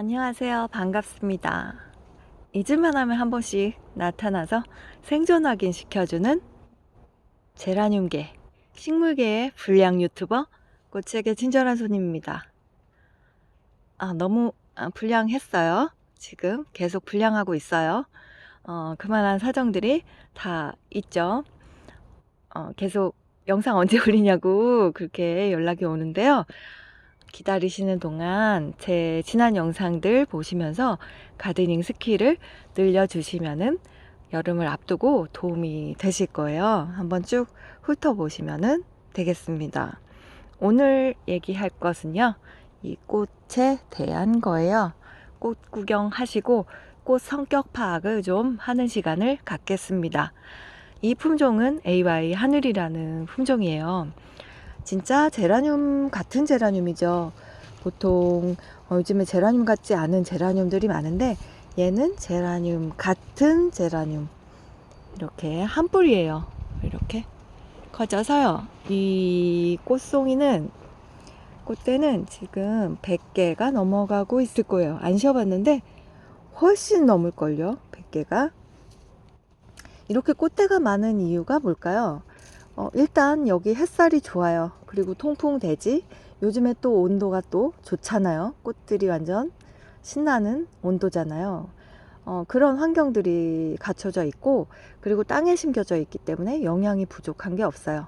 안녕하세요. 반갑습니다. 잊을만 하면 한 번씩 나타나서 생존 확인 시켜주는 제라늄계, 식물계의 불량 유튜버 꽃에게 친절한 손님입니다. 아, 너무 아, 불량했어요. 지금 계속 불량하고 있어요. 어, 그만한 사정들이 다 있죠. 어, 계속 영상 언제 올리냐고 그렇게 연락이 오는데요. 기다리시는 동안 제 지난 영상들 보시면서 가드닝 스킬을 늘려주시면은 여름을 앞두고 도움이 되실 거예요. 한번 쭉 훑어보시면은 되겠습니다. 오늘 얘기할 것은요, 이 꽃에 대한 거예요. 꽃 구경하시고 꽃 성격 파악을 좀 하는 시간을 갖겠습니다. 이 품종은 AY 하늘이라는 품종이에요. 진짜 제라늄 같은 제라늄이죠. 보통 어, 요즘에 제라늄 같지 않은 제라늄들이 많은데 얘는 제라늄 같은 제라늄 이렇게 한 뿌리예요. 이렇게 커져서요. 이 꽃송이는 꽃대는 지금 100개가 넘어가고 있을 거예요. 안 쉬어봤는데 훨씬 넘을걸요. 100개가. 이렇게 꽃대가 많은 이유가 뭘까요? 어, 일단 여기 햇살이 좋아요. 그리고 통풍 되지. 요즘에 또 온도가 또 좋잖아요. 꽃들이 완전 신나는 온도잖아요. 어, 그런 환경들이 갖춰져 있고, 그리고 땅에 심겨져 있기 때문에 영양이 부족한 게 없어요.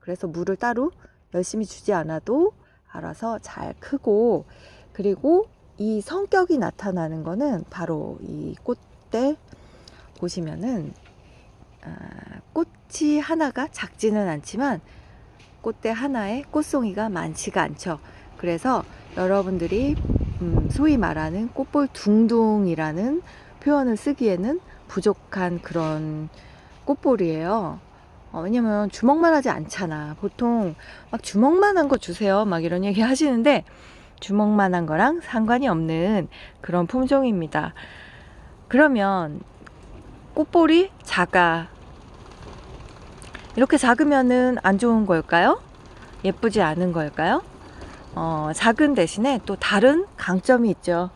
그래서 물을 따로 열심히 주지 않아도 알아서 잘 크고, 그리고 이 성격이 나타나는 거는 바로 이 꽃대 보시면은 아, 꽃이 하나가 작지는 않지만 꽃대 하나에 꽃송이가 많지가 않죠. 그래서 여러분들이 음, 소위 말하는 꽃볼 둥둥이라는 표현을 쓰기에는 부족한 그런 꽃볼이에요. 어, 왜냐면 주먹만 하지 않잖아. 보통 막 주먹만 한 거 주세요. 막 이런 얘기 하시는데 주먹만 한 거랑 상관이 없는 그런 품종입니다. 그러면 꽃볼이 작아. 이렇게 작으면은 안 좋은 걸까요? 예쁘지 않은 걸까요? 어, 작은 대신에 또 다른 강점이 있죠.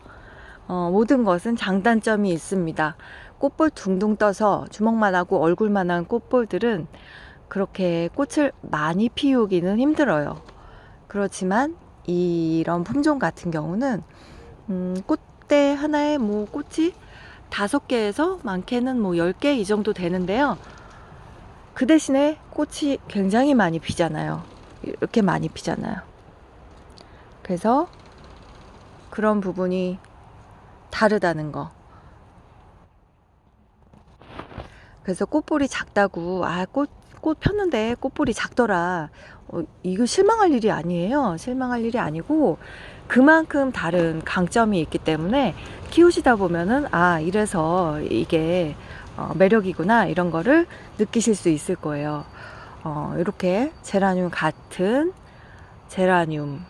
어, 모든 것은 장단점이 있습니다. 꽃볼 둥둥 떠서 주먹만 하고 얼굴만한 꽃볼들은 그렇게 꽃을 많이 피우기는 힘들어요. 그렇지만 이런 품종 같은 경우는 음, 꽃대 하나에 뭐 꽃이 다섯 개에서 많게는 뭐 열 개 이 정도 되는데요. 그 대신에 꽃이 굉장히 많이 피잖아요. 이렇게 많이 피잖아요. 그래서 그런 부분이 다르다는 거. 그래서 꽃볼이 작다고, 아, 꽃, 꽃 폈는데 꽃볼이 작더라. 어, 이거 실망할 일이 아니에요. 실망할 일이 아니고, 그만큼 다른 강점이 있기 때문에 키우시다 보면은, 아, 이래서 이게 어, 매력이구나 이런 거를 느끼실 수 있을 거예요. 어, 이렇게 제라늄 같은 제라늄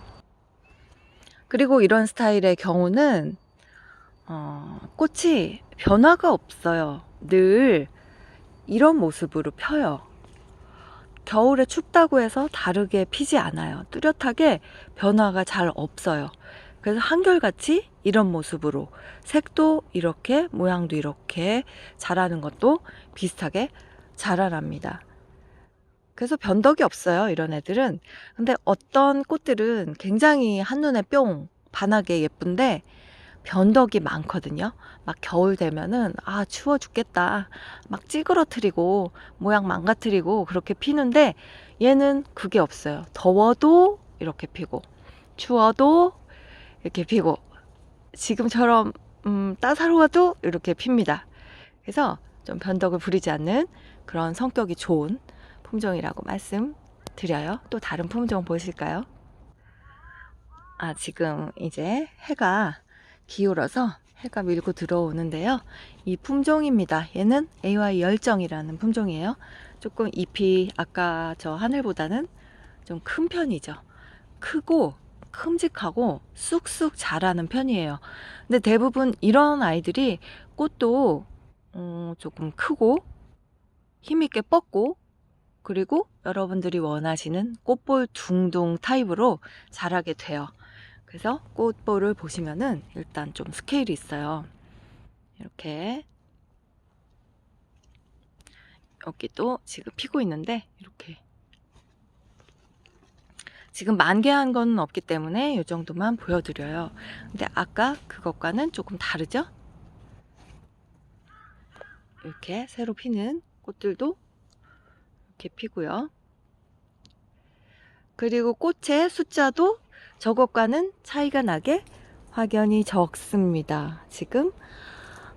그리고 이런 스타일의 경우는 어, 꽃이 변화가 없어요. 늘 이런 모습으로 펴요. 겨울에 춥다고 해서 다르게 피지 않아요. 뚜렷하게 변화가 잘 없어요. 그래서 한결같이 이런 모습으로 색도 이렇게 모양도 이렇게 자라는 것도 비슷하게 자라납니다. 그래서 변덕이 없어요. 이런 애들은. 근데 어떤 꽃들은 굉장히 한눈에 뿅 반하게 예쁜데 변덕이 많거든요. 막 겨울 되면은 아 추워 죽겠다. 막 찌그러뜨리고 모양 망가뜨리고 그렇게 피는데 얘는 그게 없어요. 더워도 이렇게 피고 추워도 이렇게 피고 지금처럼 음, 따사로워도 이렇게 핍니다. 그래서 좀 변덕을 부리지 않는 그런 성격이 좋은 품종이라고 말씀드려요. 또 다른 품종 보실까요? 아, 지금 이제 해가 기울어서 해가 밀고 들어오는데요. 이 품종입니다. 얘는 AY 열정이라는 품종이에요. 조금 잎이 아까 저 하늘보다는 좀 큰 편이죠. 크고 큼직하고 쑥쑥 자라는 편이에요. 근데 대부분 이런 아이들이 꽃도 음, 조금 크고 힘있게 뻗고 그리고 여러분들이 원하시는 꽃볼 둥둥 타입으로 자라게 돼요. 그래서 꽃볼을 보시면은 일단 좀 스케일이 있어요. 이렇게 여기도 지금 피고 있는데 이렇게 지금 만개한 건 없기 때문에 이 정도만 보여드려요. 근데 아까 그것과는 조금 다르죠? 이렇게 새로 피는 꽃들도 이렇게 피고요. 그리고 꽃의 숫자도 저것과는 차이가 나게 확연히 적습니다. 지금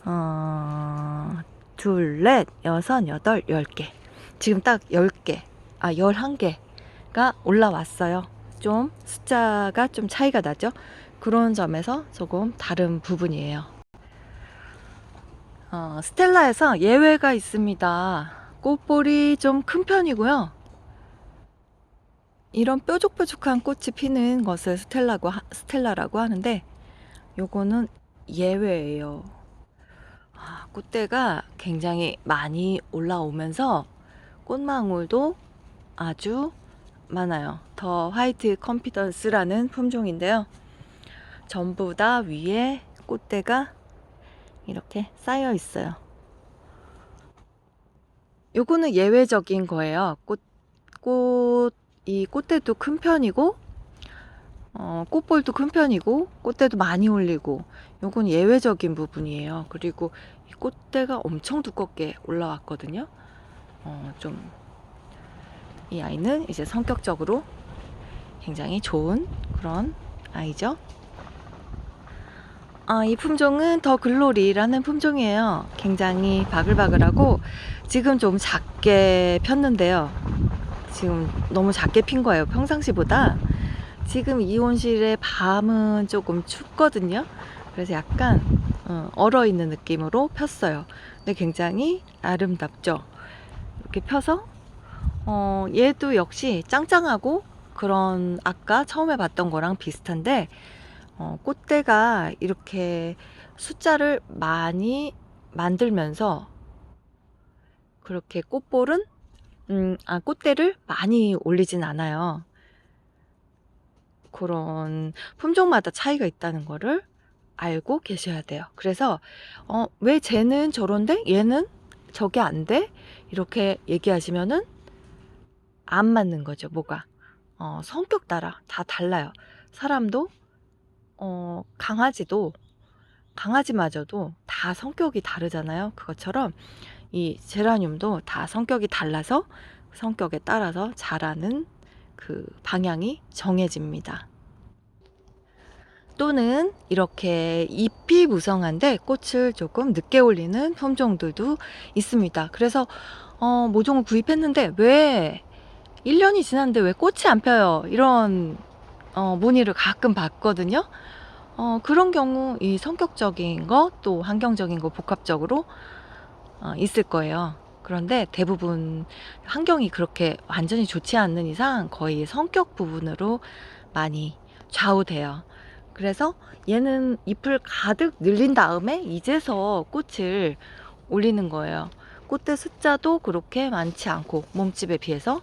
어, 둘, 넷, 여섯, 여덟, 열 개. 지금 딱 열 개, 아, 열한 개가 올라왔어요. 좀 숫자가 좀 차이가 나죠? 그런 점에서 조금 다른 부분이에요. 어, 스텔라에서 예외가 있습니다. 꽃볼이 좀 큰 편이고요. 이런 뾰족뾰족한 꽃이 피는 것을 스텔라고, 하- 스텔라라고 하는데, 요거는 예외예요. 아, 꽃대가 굉장히 많이 올라오면서 꽃망울도 아주 많아요. 더 화이트 컨피던스라는 품종인데요. 전부 다 위에 꽃대가 이렇게 쌓여 있어요. 요거는 예외적인 거예요. 꽃, 꽃, 이 꽃대도 큰 편이고, 어, 꽃볼도 큰 편이고, 꽃대도 많이 올리고, 요건 예외적인 부분이에요. 그리고 이 꽃대가 엄청 두껍게 올라왔거든요. 어, 좀, 이 아이는 이제 성격적으로 굉장히 좋은 그런 아이죠. 아, 이 품종은 더 글로리라는 품종이에요. 굉장히 바글바글하고 지금 좀 작게 폈는데요. 지금 너무 작게 핀 거예요. 평상시보다. 지금 이 온실의 밤은 조금 춥거든요. 그래서 약간 어, 얼어 있는 느낌으로 폈어요. 근데 굉장히 아름답죠. 이렇게 펴서 어, 얘도 역시 짱짱하고 그런 아까 처음에 봤던 거랑 비슷한데 어, 꽃대가 이렇게 숫자를 많이 만들면서 그렇게 꽃볼은 음, 아, 꽃대를 많이 올리진 않아요. 그런 품종마다 차이가 있다는 거를 알고 계셔야 돼요. 그래서 어, 왜 쟤는 저런데 얘는 저게 안 돼? 이렇게 얘기하시면은 안 맞는 거죠. 뭐가 어, 성격 따라 다 달라요. 사람도 어, 강아지도 강아지마저도 다 성격이 다르잖아요. 그것처럼 이 제라늄도 다 성격이 달라서 성격에 따라서 자라는 그 방향이 정해집니다. 또는 이렇게 잎이 무성한데 꽃을 조금 늦게 올리는 품종들도 있습니다. 그래서 어, 모종을 구입했는데 왜 1년이 지났는데 왜 꽃이 안 펴요? 이런 어, 문의를 가끔 받거든요. 어, 그런 경우 이 성격적인 거 또 환경적인 거 복합적으로 어, 있을 거예요. 그런데 대부분 환경이 그렇게 완전히 좋지 않는 이상 거의 성격 부분으로 많이 좌우돼요. 그래서 얘는 잎을 가득 늘린 다음에 이제서 꽃을 올리는 거예요. 꽃대 숫자도 그렇게 많지 않고 몸집에 비해서.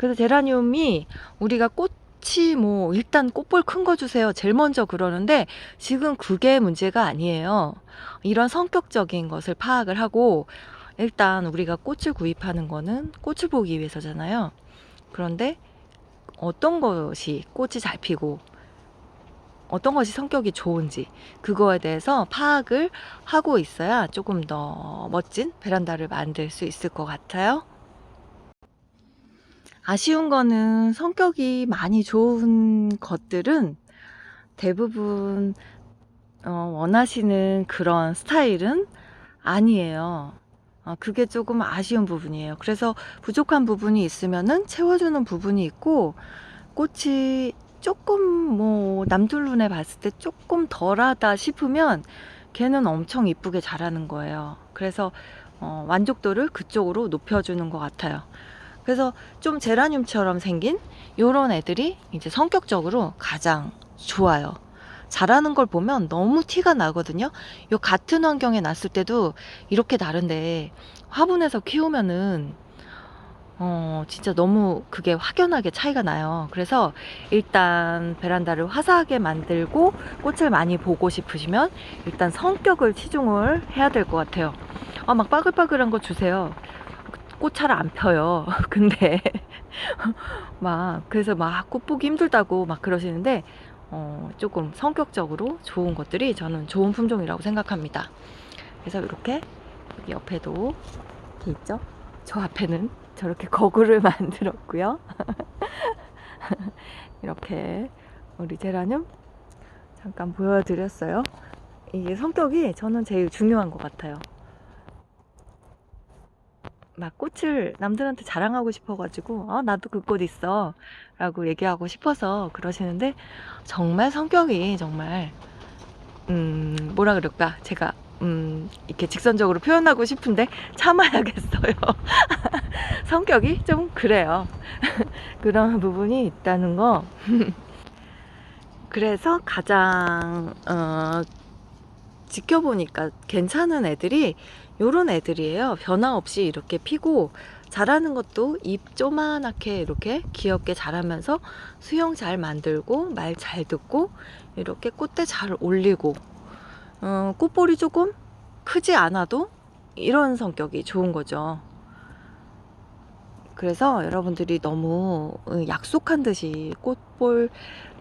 그래서 제라늄이 우리가 꽃이 뭐 일단 꽃볼 큰 거 주세요. 제일 먼저 그러는데 지금 그게 문제가 아니에요. 이런 성격적인 것을 파악을 하고 일단 우리가 꽃을 구입하는 거는 꽃을 보기 위해서잖아요. 그런데 어떤 것이 꽃이 잘 피고 어떤 것이 성격이 좋은지 그거에 대해서 파악을 하고 있어야 조금 더 멋진 베란다를 만들 수 있을 것 같아요. 아쉬운 거는 성격이 많이 좋은 것들은 대부분 어, 원하시는 그런 스타일은 아니에요. 어, 그게 조금 아쉬운 부분이에요. 그래서 부족한 부분이 있으면은 채워주는 부분이 있고 꽃이 조금 뭐 남들 눈에 봤을 때 조금 덜하다 싶으면 걔는 엄청 이쁘게 자라는 거예요. 그래서 어, 만족도를 그쪽으로 높여주는 것 같아요. 그래서 좀 제라늄처럼 생긴 요런 애들이 이제 성격적으로 가장 좋아요. 자라는 걸 보면 너무 티가 나거든요. 요 같은 환경에 놨을 때도 이렇게 다른데 화분에서 키우면은 어, 진짜 너무 그게 확연하게 차이가 나요. 그래서 일단 베란다를 화사하게 만들고 꽃을 많이 보고 싶으시면 일단 성격을 치중을 해야 될 것 같아요. 아, 막 빠글빠글한 거 주세요. 꽃잘안 펴요. 근데 막 그래서 막 꽃 보기 힘들다고 막 그러시는데 어, 조금 성격적으로 좋은 것들이 저는 좋은 품종이라고 생각합니다. 그래서 이렇게 여기 옆에도 이렇게 있죠. 저 앞에는 저렇게 거구를 만들었고요. 이렇게 우리 제라늄 잠깐 보여드렸어요. 이게 성격이 저는 제일 중요한 것 같아요. 막 꽃을 남들한테 자랑하고 싶어가지고 어, 나도 그 꽃 있어 라고 얘기하고 싶어서 그러시는데 정말 성격이 정말 음 뭐라 그럴까? 제가 음 이렇게 직선적으로 표현하고 싶은데 참아야겠어요. 성격이 좀 그래요. 그런 부분이 있다는 거. 그래서 가장 어, 지켜보니까 괜찮은 애들이 요런 애들이에요. 변화 없이 이렇게 피고 자라는 것도 입 조만하게 이렇게 귀엽게 자라면서 수영 잘 만들고 말 잘 듣고 이렇게 꽃대 잘 올리고 어, 꽃볼이 조금 크지 않아도 이런 성격이 좋은 거죠. 그래서 여러분들이 너무 어, 약속한 듯이 꽃볼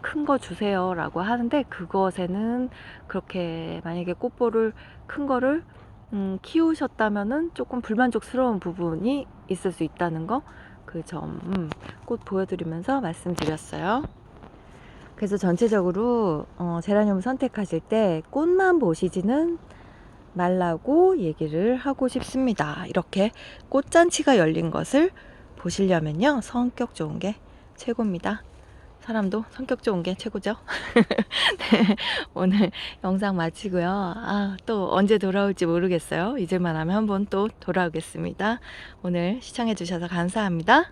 큰 거 주세요 라고 하는데 그것에는 그렇게 만약에 꽃볼을 큰 거를 음, 키우셨다면은 조금 불만족스러운 부분이 있을 수 있다는 거 그점 음, 꽃 보여드리면서 말씀드렸어요. 그래서 전체적으로 어, 제라늄 선택하실 때 꽃만 보시지는 말라고 얘기를 하고 싶습니다. 이렇게 꽃잔치가 열린 것을 보시려면요 성격 좋은 게 최고입니다. 사람도 성격 좋은 게 최고죠. 네, 오늘 영상 마치고요. 아, 또 언제 돌아올지 모르겠어요. 잊을만 하면 한번 또 돌아오겠습니다. 오늘 시청해주셔서 감사합니다.